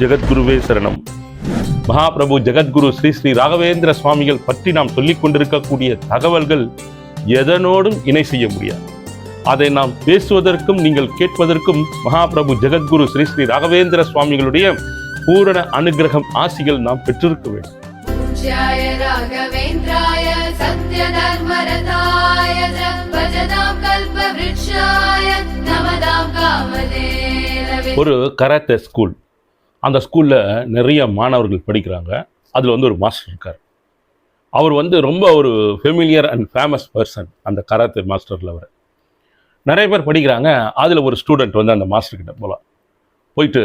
ஜெகத்குருவே சரணம். மகாபிரபு ஜெகத்குரு ஸ்ரீ ஸ்ரீ ராகவேந்திர சுவாமிகள் பற்றி நாம் சொல்லிக் கொண்டிருக்கக்கூடிய தகவல்கள் எதனோடும் இணை செய்ய முடியாது. அதை நாம் பேசுவதற்கும் நீங்கள் கேட்பதற்கும் மகாபிரபு ஜெகத்குரு ஸ்ரீ ஸ்ரீ ராகவேந்திர சுவாமிகளுடைய பூரண அனுகிரகம் ஆசிகள் நாம் பெற்றிருக்க வேண்டும். ஒரு கராத்தே ஸ்கூல். அந்த ஸ்கூலில் நிறைய மாணவர்கள் படிக்கிறாங்க. அதில் வந்து ஒரு மாஸ்டர் இருக்கார். அவர் வந்து ரொம்ப ஒரு ஃபெமிலியர் அண்ட் ஃபேமஸ் பர்சன் அந்த கராத்தே மாஸ்டரில் அவர். நிறைய பேர் படிக்கிறாங்க. அதில் ஒரு ஸ்டூடெண்ட் வந்து அந்த மாஸ்டர்கிட்ட போகலாம் போயிட்டு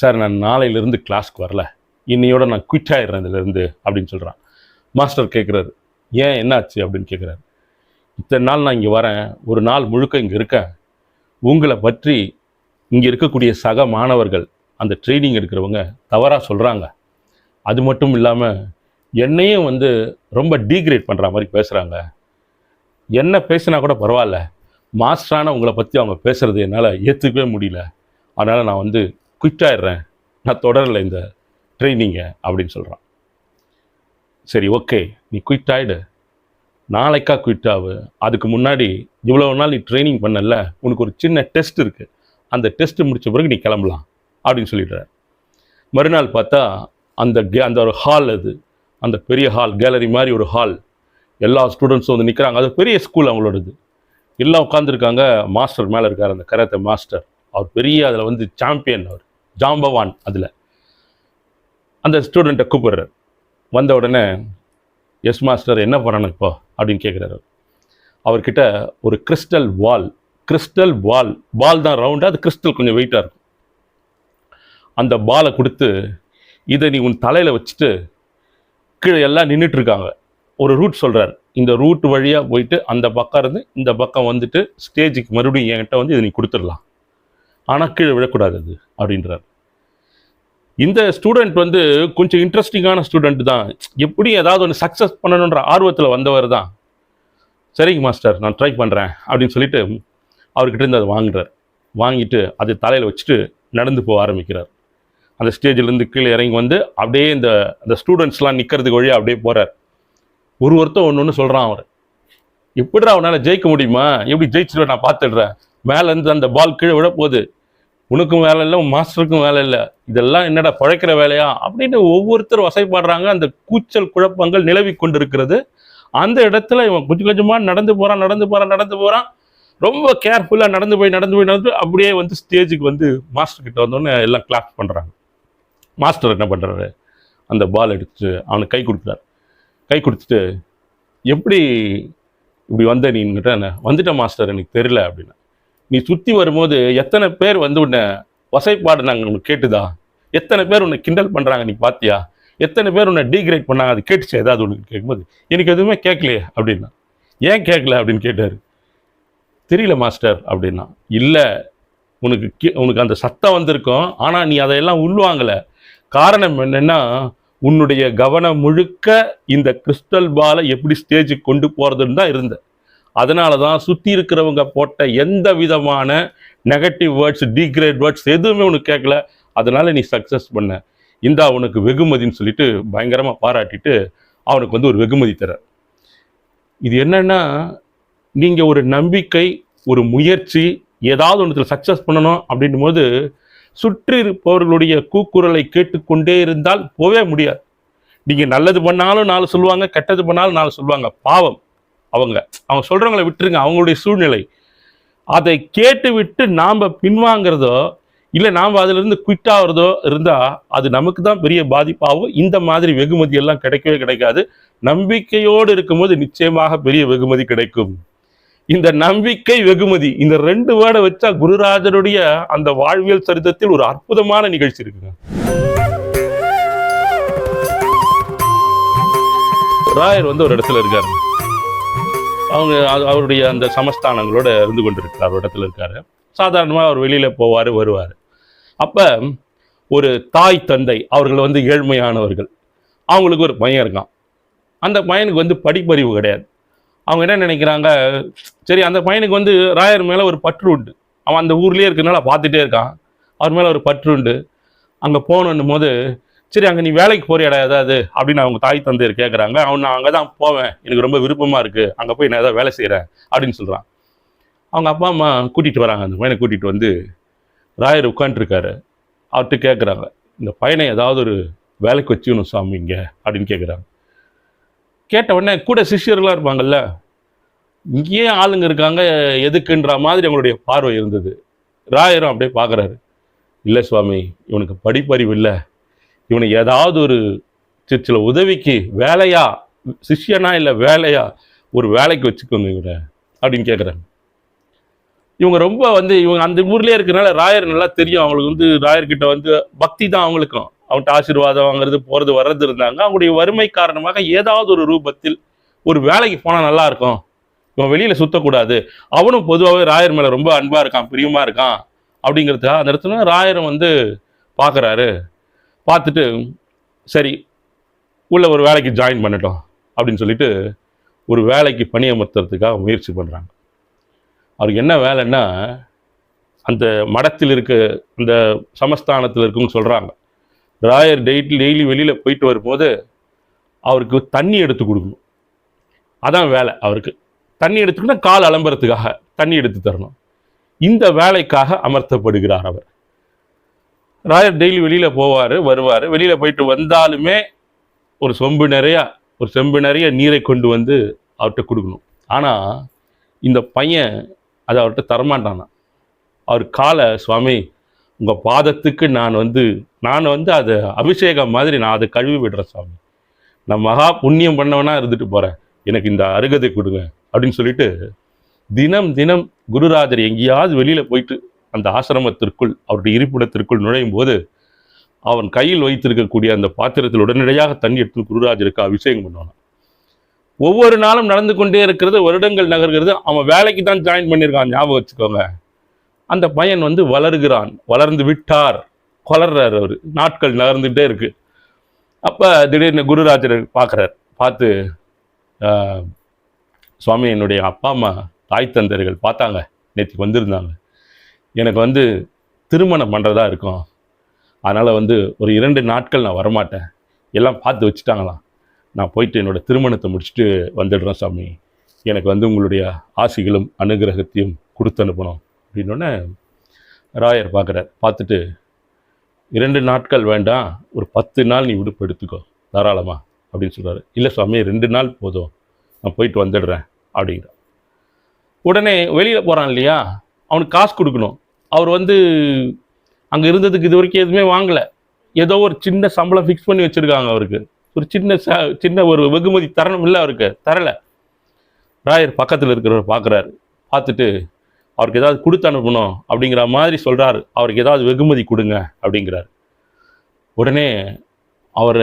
சார் நான் நாளையிலேருந்து கிளாஸ்க்கு வரல. இன்னையோட நான் குவிட் ஆகிடுறேன் இதுலேருந்து அப்படின்னு சொல்கிறான் மாஸ்டர் கேட்குறாரு ஏன் என்னாச்சு? அப்படின்னு கேட்குறாரு இத்தனை நாள் நான் இங்கே வரேன். ஒரு நாள் முழுக்க இங்கே இருக்கேன். உங்களை பற்றி இங்கே இருக்கக்கூடிய சக மாணவர்கள் அந்த ட்ரைனிங் எடுக்கிறவங்க தவறாக சொல்கிறாங்க அது மட்டும் இல்லாமல் என்னையும் வந்து ரொம்ப டீக்ரேட் பண்ணுற மாதிரி பேசுகிறாங்க என்ன பேசினா கூட பரவாயில்ல. மாஸ்டரான உங்களை பற்றி அவங்க பேசுகிறது என்னால் ஏற்றுக்கவே முடியல. அதனால் நான் வந்து குயிட்டாயிடுறேன் நான் தொடரலை இந்த ட்ரைனிங்கை அப்படின்னு சொல்கிறான் சரி ஓகே நீ குயிட் ஆகிடு நாளைக்கா குவிட் ஆகு அதுக்கு முன்னாடி இவ்வளோ நாள் நீ ட்ரைனிங் பண்ணல. உனக்கு ஒரு சின்ன டெஸ்ட் இருக்குது அந்த டெஸ்ட்டு முடித்த பிறகு நீ கிளம்பலாம். அப்படின்னு சொல்லிடுறார் மறுநாள் பார்த்தா அந்த கே அந்த ஒரு ஹால் அது. அந்த பெரிய ஹால் கேலரி மாதிரி ஒரு ஹால் எல்லா ஸ்டூடெண்ட்ஸும் வந்து நிற்கிறாங்க அது பெரிய ஸ்கூல் அவங்களோடது. எல்லாம் உட்காந்துருக்காங்க மாஸ்டர் மேலே இருக்கார் அந்த கராத்தே மாஸ்டர் அவர் பெரிய அதில் வந்து சாம்பியன் அவர். ஜாம்பவான் அதில். அந்த ஸ்டூடெண்ட்டை கூப்பிடுறாரு. வந்த உடனே எஸ் மாஸ்டர் என்ன பண்ணணும் இப்போ? அப்படின்னு கேட்குறாரு அவர்கிட்ட ஒரு கிறிஸ்டல் வால் கிறிஸ்டல் வால் வால் தான் ரவுண்டாக அது கிறிஸ்டல் கொஞ்சம் வெயிட்டாக இருக்கும். அந்த பாலை கொடுத்து இதை நீ உன் தலையில் வச்சுட்டு கீழே எல்லாம் நின்றுட்டு இருக்காங்க ஒரு ரூட் சொல்கிறார் இந்த ரூட் வழியாக போயிட்டு அந்த பக்கம் இருந்து இந்த பக்கம் வந்துட்டு ஸ்டேஜுக்கு மறுபடியும் என்கிட்ட வந்து இதை நீ கொடுத்துடலாம். ஆனால் கீழே விழக்கூடாது அது அப்படின்றார். இந்த ஸ்டூடெண்ட் வந்து கொஞ்சம் இன்ட்ரெஸ்டிங்கான ஸ்டூடெண்ட் தான். எப்படி ஏதாவது ஒன்று சக்ஸஸ் பண்ணணுன்ற ஆர்வத்தில் வந்தவர் தான். சரிங்க மாஸ்டர் நான் ட்ரை பண்ணுறேன் அப்படின்னு சொல்லிட்டு அவர்கிட்ட இருந்து அதை வாங்குறார். வாங்கிட்டு அதை தலையில் வச்சுட்டு நடந்து போக ஆரம்பிக்கிறார். அந்த ஸ்டேஜ்லேருந்து கீழே இறங்கி வந்து அப்படியே இந்த அந்த ஸ்டூடெண்ட்ஸ்லாம் நிற்கிறதுக்கு வழியாக அப்படியே போகிறார் ஒரு ஒருத்தர் ஒன்று ஒன்று சொல்கிறான் அவர். எப்படிடா அவனால் ஜெயிக்க முடியுமா? எப்படி ஜெயிச்சிருவேன் நான் பார்த்துடுறேன். மேலேருந்து அந்த பால் கீழே விட போகுது உனக்கும் வேலை இல்லை உன் மாஸ்டருக்கும் வேலை இல்லை. இதெல்லாம் என்னடா பழைக்கிற வேலையா? அப்படின்னு ஒவ்வொருத்தரும் வசைப்படுறாங்க. அந்த கூச்சல் குழப்பங்கள் நிலவி கொண்டிருக்கிறது. அந்த இடத்துல இவன் கொஞ்சம் கொஞ்சமாக நடந்து போகிறான் நடந்து போகிறான் நடந்து போகிறான் ரொம்ப கேர்ஃபுல்லாக நடந்து போய் நடந்து போய் நடந்து அப்படியே வந்து ஸ்டேஜுக்கு வந்து மாஸ்டர்கிட்ட வந்தோடனே எல்லாம் கிளாப் பண்ணுறாங்க மாஸ்டர் என்ன பண்ணுறாரு அந்த பால் எடுத்துட்டு அவனுக்கு கை கொடுக்குறாரு. கை கொடுத்துட்டு எப்படி இப்படி வந்த நீங்கிட்ட வந்துட்ட மாஸ்டர் எனக்கு தெரியல அப்படின்னு. நீ சுற்றி வரும்போது எத்தனை பேர் வந்து உன்னை வசைப்பாடுனாங்க உனக்கு கேட்டுதா? எத்தனை பேர் உன்னை கிண்டல் பண்ணுறாங்க நீ பார்த்தியா எத்தனை பேர் உன்னை டீக்ரேட் பண்ணாங்க அது கேட்டுச்சு? ஏதாவது உனக்கு கேட்கும்போது எனக்கு எதுவுமே கேட்கலையே அப்படின்னா. ஏன் கேட்கல? அப்படின்னு கேட்டார். தெரியல மாஸ்டர் அப்படின்னா. இல்லை உனக்கு கே- உனக்கு அந்த சத்தம் வந்திருக்கும் ஆனால் நீ அதையெல்லாம் உள்வாங்கலை. காரணம் என்னன்னா உன்னுடைய கவனம் முழுக்க இந்த கிறிஸ்டல் பாலை எப்படி ஸ்டேஜுக்கு கொண்டு போகிறதுன்னு தான் இருந்த அதனால தான் சுற்றி இருக்கிறவங்க போட்ட எந்த விதமான நெகட்டிவ் வேர்ட்ஸ் டீக்ரேட் வேர்ட்ஸ் எதுவுமே உனக்கு கேட்கல அதனால் நீ சக்ஸஸ் பண்ண. இந்தா உனக்கு வெகுமதின்னு சொல்லிட்டு பயங்கரமாக பாராட்டிட்டு அவனுக்கு வந்து ஒரு வெகுமதி தர இது என்னென்னா நீங்கள் ஒரு நம்பிக்கை ஒரு முயற்சி ஏதாவது ஒன்றுத்தில் சக்ஸஸ் பண்ணணும் அப்படின்னும் போது சுற்றி இருப்பவர்களுடைய கூக்குரலை கேட்டுக்கொண்டே இருந்தால் போவே முடியாது. நீங்கள் நல்லது பண்ணாலும் நாலு சொல்லுவாங்க கெட்டது பண்ணாலும் நாலு சொல்லுவாங்க. பாவம். அவங்க அவங்க சொல்கிறவங்கள விட்டுருங்க. அவங்களுடைய சூழ்நிலை. அதை கேட்டு விட்டு நாம் பின்வாங்கிறதோ இல்லை நாம் அதிலிருந்து குவிட் ஆகிறதோ இருந்தால் அது நமக்கு தான் பெரிய பாதிப்பாகும் இந்த மாதிரி வெகுமதி எல்லாம் கிடைக்கவே கிடைக்காது. நம்பிக்கையோடு இருக்கும்போது நிச்சயமாக பெரிய வெகுமதி கிடைக்கும். இந்த நம்பிக்கை வெகுமதி. இந்த ரெண்டு வேர்டை வச்சா குருராஜனுடைய அந்த வாழ்வியல் சரித்திரத்தில் ஒரு அற்புதமான நிகழ்ச்சி இருக்குங்க. ராயர் வந்து ஒரு இடத்துல இருக்காரு. அவங்க அவருடைய அந்த சமஸ்தானங்களோட இருந்து கொண்டிருக்கிறார் ஒரு இடத்துல இருக்காரு. சாதாரணமாக அவர் வெளியில போவார் வருவார். அப்ப ஒரு தாய் தந்தை அவர்கள் வந்து ஏழ்மையானவர்கள். அவங்களுக்கு ஒரு பையன் இருக்கான். அந்த பையனுக்கு வந்து படிப்பறிவு கிடையாது. அவங்க என்ன நினைக்கிறாங்க? சரி அந்த பையனுக்கு வந்து ராயர் மேலே ஒரு பற்று உண்டு. அவன் அந்த ஊர்லேயே இருக்கிறனால பார்த்துட்டே இருக்கான். அவர் மேலே ஒரு பற்று உண்டு. அங்கே போகணுன்னும் போது சரி அங்கே நீ வேலைக்கு போறியாடா ஏதாவது? அப்படின்னு அவங்க தாய் தந்தையர் கேட்குறாங்க அவன் நான் அங்கே தான் போவேன். எனக்கு ரொம்ப விருப்பமாக இருக்குது அங்கே போய் நான் ஏதாவது வேலை செய்கிறேன் அப்படின்னு சொல்கிறான் அவங்க அப்பா அம்மா கூட்டிகிட்டு வராங்க. அந்த பையனை கூட்டிகிட்டு வந்து ராயர் உட்காந்துருக்காரு அவர்கிட்ட கேட்குறாங்க இந்த பையனை ஏதாவது ஒரு வேலைக்கு வச்சுக்கணும் சாமி இங்கே. அப்படின்னு கேட்குறாங்க கேட்ட உடனே கூட சிஷ்யர்களாக இருப்பாங்கல்ல? இங்கேயே ஆளுங்க இருக்காங்க எதுக்குன்ற மாதிரி அவங்களுடைய பார்வை இருந்தது. ராயரும் அப்படியே பார்க்குறாரு. இல்லை சுவாமி இவனுக்கு படிப்பறிவு இல்லை. இவனுக்கு ஏதாவது ஒரு சில உதவிக்கு வேலையா? சிஷ்யனா இல்லை வேலையா? ஒரு வேலைக்கு வச்சுக்கோங்க இவனை அப்படின்னு கேட்குறாங்க இவங்க ரொம்ப வந்து இவங்க அந்த ஊர்லேயே இருக்கிறனால ராயர் நல்லா தெரியும். அவங்களுக்கு வந்து ராயர்கிட்ட வந்து பக்தி தான் அவங்களுக்கும். அவன்கிட்ட ஆசீர்வாதம் வாங்குறது போகிறது வர்றது இருந்தாங்க. அவங்களுடைய வறுமை காரணமாக ஏதாவது ஒரு ரூபத்தில் ஒரு வேலைக்கு போனால் நல்லா இருக்கும். இவன் வெளியில் சுத்தக்கூடாது. அவனும் பொதுவாகவே ராயர் மேலே ரொம்ப அன்பாக இருக்கான் பிரியமாக இருக்கான் அப்படிங்கிறதுக்காக அந்த இடத்துல ராயரும் வந்து பார்க்குறாரு பார்த்துட்டு சரி உள்ள ஒரு வேலைக்கு ஜாயின் பண்ணட்டும் அப்படின்னு சொல்லிட்டு ஒரு வேலைக்கு பணியமர்த்துறதுக்காக முயற்சி பண்ணுறாங்க அவருக்கு என்ன வேலைன்னா அந்த மடத்தில் இருக்க அந்த சமஸ்தானத்தில் இருக்குன்னு சொல்கிறாங்க ராயர் டெய்லி டெய்லி வெளியில் போயிட்டு வரும்போது அவருக்கு தண்ணி எடுத்து கொடுக்கணும். அதான் வேலை அவருக்கு. தண்ணி எடுத்துக்கினா கால் அலம்புறதுக்காக தண்ணி எடுத்து தரணும். இந்த வேலைக்காக அமர்த்தப்படுகிறார் அவர். ராயர் டெய்லி வெளியில் போவார் வருவார். வெளியில் போயிட்டு வந்தாலுமே ஒரு சொம்பு நிறையா ஒரு செம்பு நிறைய நீரை கொண்டு வந்து அவர்கிட்ட கொடுக்கணும். ஆனால் இந்த பையன் அதை அவர்கிட்ட தரமாட்டானா அவர் காலை சுவாமி உங்கள் பாதத்துக்கு நான் வந்து நான் வந்து அதை அபிஷேகம் மாதிரி நான் அதை கழுவி விடுறேன் சாமி. நான் மகா புண்ணியம் பண்ணவனா இருந்துட்டு போகிறேன் எனக்கு இந்த அருகதை கொடுங்க அப்படின்னு சொல்லிட்டு தினம் தினம் குருராஜர் எங்கேயாவது வெளியில் போயிட்டு அந்த ஆசிரமத்திற்குள் அவருடைய இருப்பிடத்திற்குள் நுழையும் போது அவன் கையில் வைத்திருக்கக்கூடிய அந்த பாத்திரத்தில் உடனடியாக தண்ணி எடுத்து குருராஜருக்கு அபிஷேகம் பண்ணுவான் ஒவ்வொரு நாளும் நடந்து கொண்டே இருக்கிறது வருடங்கள் நகர்கிறது. அவன் வேலைக்கு தான் ஜாயின் பண்ணியிருக்கான் ஞாபகம் வச்சுக்கோங்க. அந்த பையன் வந்து வளர்கிறான் வளர்ந்து விட்டார். வளர்றாரு அவர். நாட்கள் நகர்ந்துகிட்டே இருக்குது அப்போ திடீர்னு குருராஜர் பார்க்குறார். பார்த்து சுவாமி என்னுடைய அப்பா அம்மா தாய் தந்தர்கள் பார்த்தாங்க. நேற்றுக்கு வந்திருந்தாங்க. எனக்கு வந்து திருமணம் பண்ணுறதா இருக்கும். அதனால் வந்து ஒரு இரண்டு நாட்கள் நான் வரமாட்டேன். எல்லாம் பார்த்து வச்சுட்டாங்களாம். நான் போயிட்டு என்னோட திருமணத்தை முடிச்சுட்டு வந்துடுறேன் சாமி எனக்கு வந்து உங்களுடைய ஆசிகளும் அனுகிரகத்தையும் கொடுத்து அனுப்பணும். அப்படின்னோடனே ராயர் பார்க்குறார் பார்த்துட்டு இரண்டு நாட்கள் வேண்டாம் ஒரு பத்து நாள் நீ விடுப்பு எடுத்துக்கோ தாராளமாக அப்படின்னு சொல்கிறாரு இல்லை சுவாமி ரெண்டு நாள் போதும் நான் போயிட்டு வந்துடுறேன் அப்படிங்கிறார். உடனே வெளியில் போகிறான் இல்லையா? அவனுக்கு காசு கொடுக்கணும். அவர் வந்து அங்கே இருந்ததுக்கு இது வரைக்கும் எதுவுமே வாங்கலை. ஏதோ ஒரு சின்ன சம்பளம் ஃபிக்ஸ் பண்ணி வச்சுருக்காங்க அவருக்கு. ஒரு சின்ன ச சின்ன ஒரு வெகுமதி தரணும் இல்லை அவருக்கு தரலை. ராயர் பக்கத்தில் இருக்கிறவர் பார்க்குறாரு. பார்த்துட்டு அவருக்கு ஏதாவது கொடுத்து அனுப்பணும் அப்படிங்கிற மாதிரி சொல்கிறாரு அவருக்கு ஏதாவது வெகுமதி கொடுங்க அப்படிங்கிறார். உடனே அவர்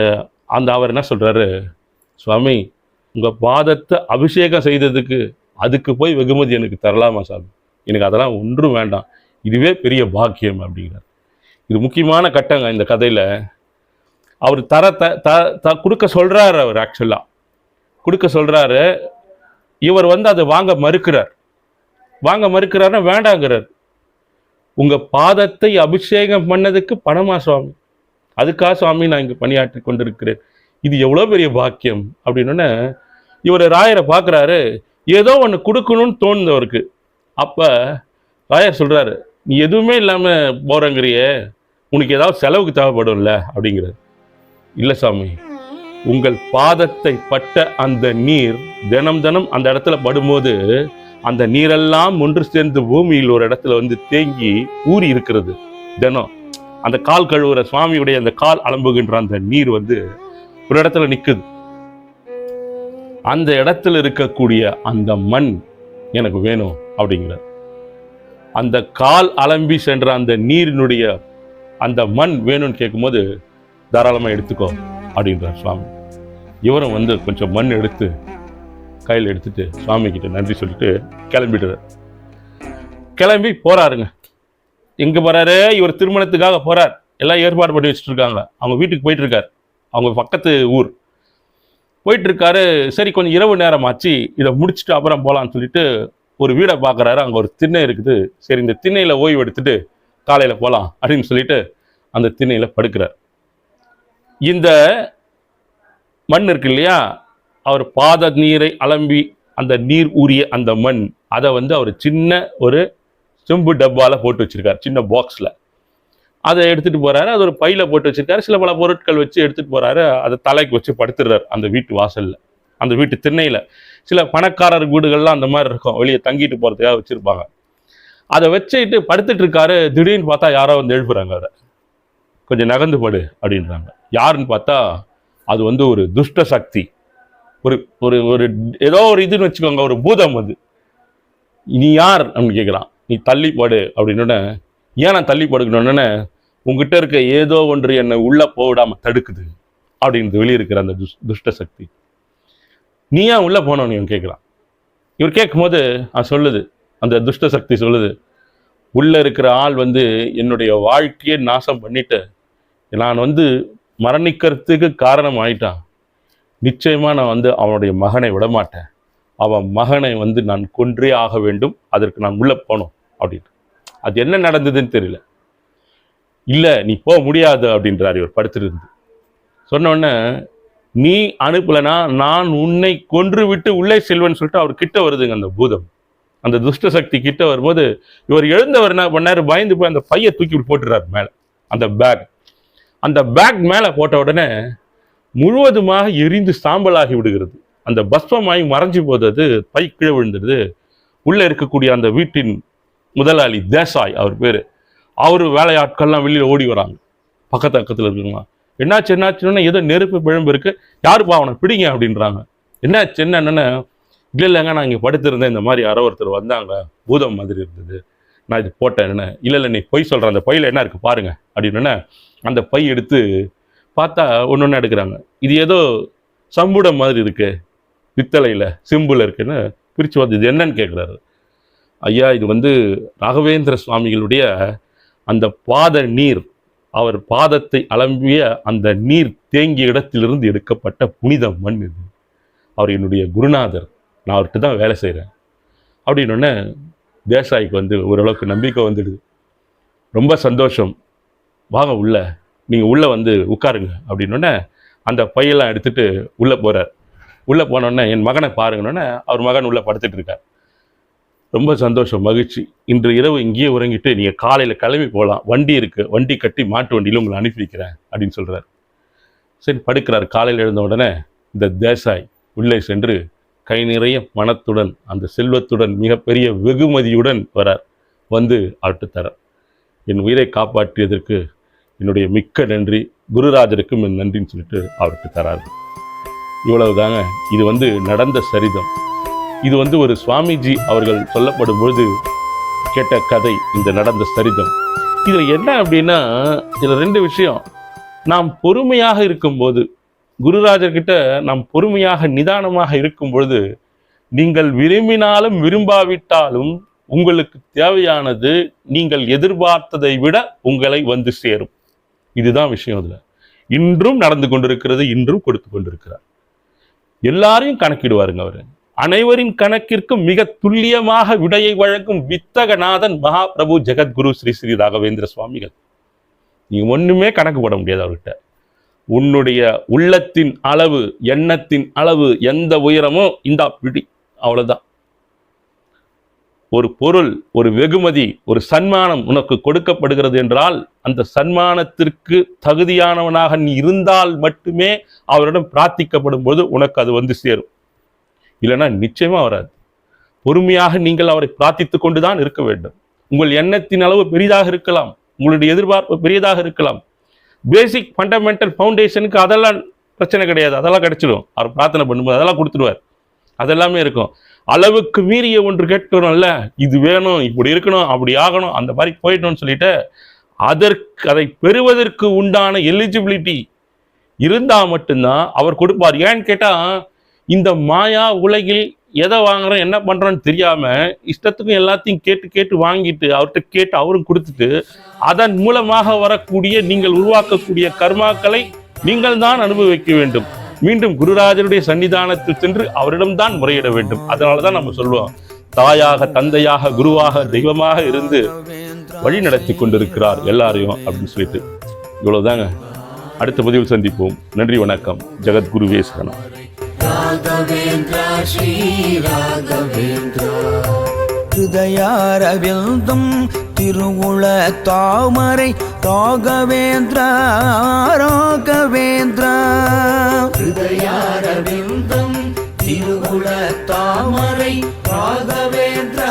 அந்த அவர் என்ன சொல்கிறாரு சுவாமி உங்கள் பாதத்தை அபிஷேகம் செய்ததுக்கு அதுக்கு போய் வெகுமதி எனக்கு தரலாமா சாமி? எனக்கு அதெல்லாம் ஒன்றும் வேண்டாம். இதுவே பெரிய பாக்கியம் அப்படிங்கிறார். இது முக்கியமான கட்டங்க இந்த கதையில். அவர் தர த த த கொடுக்க சொல்கிறாரு அவர் ஆக்சுவலாக கொடுக்க சொல்கிறாரு இவர் வந்து அதை வாங்க மறுக்கிறார். வாங்க மறுக்கிறாருன்னா வேண்டாங்கிறார். உங்கள் பாதத்தை அபிஷேகம் பண்ணதுக்கு பணமா சுவாமி? அதுக்காக சுவாமி நான் இங்கே பணியாற்றி கொண்டிருக்கிறேன். இது எவ்வளோ பெரிய பாக்கியம் அப்படின்னோடனே இவர் ராயரை பார்க்குறாரு ஏதோ ஒன்று கொடுக்கணும்னு தோணுது அவருக்கு. அப்போ ராயர் சொல்கிறாரு நீ எதுவுமே இல்லாமல் போகிறங்கிறியே உனக்கு ஏதாவது செலவுக்கு தேவைப்படும்ல? அப்படிங்கிறார். இல்லை சாமி உங்கள் பாதத்தை பட்ட அந்த நீர் தினம் தினம் அந்த இடத்துல படும்போது அந்த நீரெல்லாம் ஒன்று சேர்ந்து பூமியில் ஒரு இடத்துல வந்து தேங்கி ஊறி இருக்கிறது. தினம் அந்த கால் கழுவுற சுவாமியுடைய அந்த கால் அலம்புகின்ற அந்த நீர் வந்து ஒரு இடத்துல நிற்குது அந்த இடத்துல இருக்கக்கூடிய அந்த மண் எனக்கு வேணும் அப்படிங்கிறார். அந்த கால் அலம்பி சென்ற அந்த நீரினுடைய அந்த மண் வேணும்னு கேட்கும்போது தாராளமாக எடுத்துக்கோ அப்படின்றார் சுவாமி. இவரும் வந்து கொஞ்சம் மண் எடுத்து கையில் எடுத்துகிட்டு சுவாமி கிட்ட நன்றி சொல்லிட்டு கிளம்பிடுறார் கிளம்பி போகிறாருங்க எங்கே போகிறாரு இவர் திருமணத்துக்காக போகிறார் எல்லாம் ஏற்பாடு பண்ணி வச்சுட்டு இருக்காங்க அவங்க வீட்டுக்கு போயிட்டுருக்கார் அவங்க பக்கத்து ஊர். போயிட்டுருக்காரு சரி கொஞ்சம் இரவு நேரம் ஆச்சு இதை முடிச்சுட்டு அப்புறம் போகலான்னு சொல்லிட்டு ஒரு வீடை பார்க்குறாரு அங்கே ஒரு திண்ணை இருக்குது. சரி இந்த திண்ணையில் ஓய்வு எடுத்துட்டு காலையில் போகலாம் அப்படின்னு சொல்லிட்டு அந்த திண்ணையில் படுக்கிறார். இந்த மண் இருக்கு இல்லையா? அவர் பாத நீரை அலம்பி அந்த நீர் ஊறிய அந்த மண் அதை வந்து அவர் சின்ன ஒரு செம்பு டப்பாவில் போட்டு வச்சுருக்காரு சின்ன பாக்ஸில் அதை எடுத்துகிட்டு போகிறாரு அது ஒரு பையில் போட்டு வச்சுருக்காரு சில பல பொருட்கள் வச்சு எடுத்துகிட்டு போகிறாரு அதை தலைக்கு வச்சு படுத்துடுறாரு அந்த வீட்டு வாசலில் அந்த வீட்டு திண்ணையில். சில பணக்காரர் வீடுகள்லாம் அந்த மாதிரி இருக்கும் வெளியே தங்கிட்டு போகிறதுக்காக வச்சுருப்பாங்க. அதை வச்சுட்டு படுத்துட்டு இருக்காரு திடீர்னு பார்த்தா யாரோ வந்து எழுப்புறாங்க அதை கொஞ்சம் நகர்ந்து படு அப்படின்றாங்க. யாருன்னு பார்த்தா அது வந்து ஒரு துஷ்ட சக்தி. ஒரு ஒரு ஒரு ஏதோ ஒரு இதுன்னு வச்சுக்கோங்க ஒரு பூதம் அது. நீ யார்? அப்படின்னு கேட்குறான் நீ தள்ளி போடு அப்படின்னோடனே ஏன் நான் தள்ளி படுக்கணுன்னே உங்ககிட்ட இருக்க ஏதோ ஒன்று என்னை உள்ளே போடாமல் தடுக்குது அப்படின்னு வெளியிருக்கிற அந்த துஷ் துஷ்ட சக்தி. நீ ஏன் உள்ளே போனோன்னு இவன் கேட்குறான் இவர் கேட்கும்போது அவன் சொல்லுது. அந்த துஷ்ட சக்தி சொல்லுது. உள்ளே இருக்கிற ஆள் வந்து என்னுடைய வாழ்க்கையை நாசம் பண்ணிட்டு நான் வந்து மரணிக்கிறதுக்கு காரணம் ஆயிட்டான். நிச்சயமாக நான் வந்து அவனுடைய மகனை விடமாட்டேன். அவன் மகனை வந்து நான் கொன்றே ஆக வேண்டும். அதற்கு நான் உள்ளே போகணும் அப்படின்னு அது என்ன நடந்ததுன்னு தெரியல. இல்லை நீ போக முடியாது அப்படின்றார் இவர் படுத்திருந்து. சொன்னோடனே நீ அனுப்பலைனா நான் உன்னை கொன்று விட்டு உள்ளே செல்வேன்னு சொல்லிட்டு அவர் கிட்ட வருதுங்க அந்த பூதம். அந்த துஷ்ட சக்தி கிட்ட வரும்போது இவர் எழுந்தவர் என்ன பண்ணார்? பயந்து போய் அந்த பையை தூக்கி போட்டுறாரு மேலே. அந்த பேக் அந்த பேக் மேலே போட்ட உடனே முழுவதுமாக எரிந்து சாம்பலாகி விடுகிறது. அந்த பஸ்வமாய் மறைஞ்சு போதது பை கீழே விழுந்துடுது உள்ளே இருக்கக்கூடிய அந்த வீட்டின் முதலாளி தேசாய் அவர் பேர். அவர் வேலையாட்கள்லாம் வெளியில் ஓடி வராங்க. பக்கத்து பக்கத்தில் இருக்குங்களா? என்னாச்சு என்னாச்சுன்னா ஏதோ நெருப்பு பிழம்பு இருக்கு. யாருப்பா அவனை பிடிங்க அப்படின்றாங்க. என்னாச்சு என்னென்ன இல்லை இல்லைங்க நான் இங்கே படுத்திருந்தேன். இந்த மாதிரி யாரோ ஒருத்தர் வந்தாங்க. பூதம் மாதிரி இருந்தது. நான் இது போட்டேன் என்ன இல்லை இல்லை நீ பொய் சொல்கிற அந்த பையில் என்ன இருக்குது பாருங்க. அப்படின்னு அந்த பை எடுத்து பார்த்தா ஒன்று ஒன்று எடுக்கிறாங்க. இது ஏதோ சம்புடம் மாதிரி இருக்குது பித்தளையில் சிம்பிள் இருக்குன்னு பிரித்து வந்து இது என்னன்னு கேட்குறாரு ஐயா இது வந்து ராகவேந்திர சுவாமிகளுடைய அந்த பாத நீர் அவர் பாதத்தை அலம்பிய அந்த நீர் தேங்கிய இடத்திலிருந்து எடுக்கப்பட்ட புனித மண் இது. அவர் என்னுடைய குருநாதர் நான் அவர்கிட்ட தான் வேலை செய்கிறேன் அப்படின்னொன்னே தேசாய்க்கு வந்து ஓரளவுக்கு நம்பிக்கை வந்துடுது. ரொம்ப சந்தோஷம். வாங்க உள்ள. நீங்கள் உள்ளே வந்து உட்காருங்க அப்படின்னோடனே அந்த பையெல்லாம் எடுத்துகிட்டு உள்ளே போகிறார் உள்ளே போனோடனே என் மகனை பாருங்கன்னொடனே அவர் மகன் உள்ளே படுத்துட்டு இருக்கார். ரொம்ப சந்தோஷம் மகிழ்ச்சி. இன்று இரவு இங்கேயே உறங்கிட்டு நீங்கள் காலையில் கிளம்பி போகலாம் வண்டி இருக்குது வண்டி கட்டி மாட்டு வண்டியில் உங்களை அனுப்பி வைக்கிறேன் அப்படின்னு சொல்கிறார் சரி படுக்கிறார். காலையில் எழுந்த உடனே இந்த தேசாய் உள்ளே சென்று கை நிறைய மனத்துடன் அந்த செல்வத்துடன் மிகப்பெரிய வெகுமதியுடன் வரார். வந்து அவர்கிட்ட தரார் என் உயிரை காப்பாற்றியதற்கு என்னுடைய மிக்க நன்றி. குருராஜருக்கும் என் நன்றின்னு சொல்லிட்டு அவருக்கு தராரு. இவ்வளவுதாங்க. இது வந்து நடந்த சரிதம். இது வந்து ஒரு சுவாமிஜி அவர்கள் சொல்லப்படும் பொழுது கேட்ட கதை இந்த நடந்த சரிதம். இதில் என்ன அப்படின்னா இதில் ரெண்டு விஷயம். நாம் பொறுமையாக இருக்கும்போது குருராஜர்கிட்ட நாம் பொறுமையாக நிதானமாக இருக்கும் பொழுது நீங்கள் விரும்பினாலும் விரும்பாவிட்டாலும் உங்களுக்கு தேவையானது நீங்கள் எதிர்பார்த்ததை விட உங்களை வந்து சேரும். இதுதான் விஷயம் அதில். இன்றும் நடந்து கொண்டிருக்கிறது இன்றும் கொடுத்து கொண்டிருக்கிறார். எல்லாரையும் கணக்கிடுவாருங்க அவர். அனைவரின் கணக்கிற்கும் மிக துல்லியமாக விடையை வழங்கும் வித்தகநாதன் மகாபிரபு ஜெகத்குரு ஸ்ரீ ஸ்ரீ ராகவேந்திர சுவாமிகள். நீ ஒன்றுமே கணக்கு போட முடியாது அவர்கிட்ட. உன்னுடைய உள்ளத்தின் அளவு எண்ணத்தின் அளவு எந்த உயரமோ இந்தா பிடி. அவ்வளோதான் ஒரு பொருள் ஒரு வெகுமதி ஒரு சன்மானம் உனக்கு கொடுக்கப்படுகிறது என்றால் அந்த சன்மானத்திற்கு தகுதியானவனாக நீ இருந்தால் மட்டுமே அவரிடம் பிரார்த்திக்கப்படும் போது உனக்கு அது வந்து சேரும். இல்லைன்னா நிச்சயமா வராது. பொறுமையாக நீங்கள் அவரை பிரார்த்தித்துக் கொண்டுதான் இருக்க வேண்டும். உங்கள் எண்ணத்தின் அளவு பெரிதாக இருக்கலாம். உங்களுடைய எதிர்பார்ப்பு பெரியதாக இருக்கலாம். பேசிக் ஃபண்டமெண்டல் ஃபவுண்டேஷனுக்கு அதெல்லாம் பிரச்சனை கிடையாது. அதெல்லாம் கிடைச்சிடும். அவர் பிரார்த்தனை பண்ணும்போது அதெல்லாம் கொடுத்துருவார் அதெல்லாமே இருக்கும். அளவுக்கு மீறிய ஒன்று கேட்கிறோம்ல இது வேணும் இப்படி இருக்கணும் அப்படி ஆகணும் அந்த மாதிரி போயிட்டோம்னு சொல்லிட்டு அதற்கு அதை பெறுவதற்கு உண்டான எலிஜிபிலிட்டி இருந்தால் மட்டும்தான் அவர் கொடுப்பார். ஏன்னு கேட்டால் இந்த மாயா உலகில் எதை வாங்குறோம் என்ன பண்ணுறோன்னு தெரியாமல் இஷ்டத்துக்கும் எல்லாத்தையும் கேட்டு கேட்டு வாங்கிட்டு அவர்கிட்ட கேட்டு அவரும் கொடுத்துட்டு அதன் மூலமாக வரக்கூடிய நீங்கள் உருவாக்கக்கூடிய கர்மாக்களை நீங்கள் தான் அனுபவிக்க வேண்டும். மீண்டும் குருராஜனுடைய சன்னிதானத்தில் சென்று அவரிடம்தான் முறையிட வேண்டும். அதனால தான் நம்ம சொல்லுவோம் தாயாக தந்தையாக குருவாக தெய்வமாக இருந்து வழி நடத்தி கொண்டிருக்கிறார் எல்லாரையும் அப்படின்னு சொல்லிட்டு. இவ்வளவுதாங்க. அடுத்த பதிவில் சந்திப்போம். நன்றி வணக்கம். ஜெகத்குருவே சரணம். ராகவேந்திரா ஹிருதயாரவிந்தும் திருவுள தாமரை ರೋಗವೇಂದ್ರ ರೋಗವೇಂದ್ರ ಹೃದಯಾರವಿಂದಂ ತಿರುಗುಳ ತಾಮரை ರಾಘವೇಂದ್ರ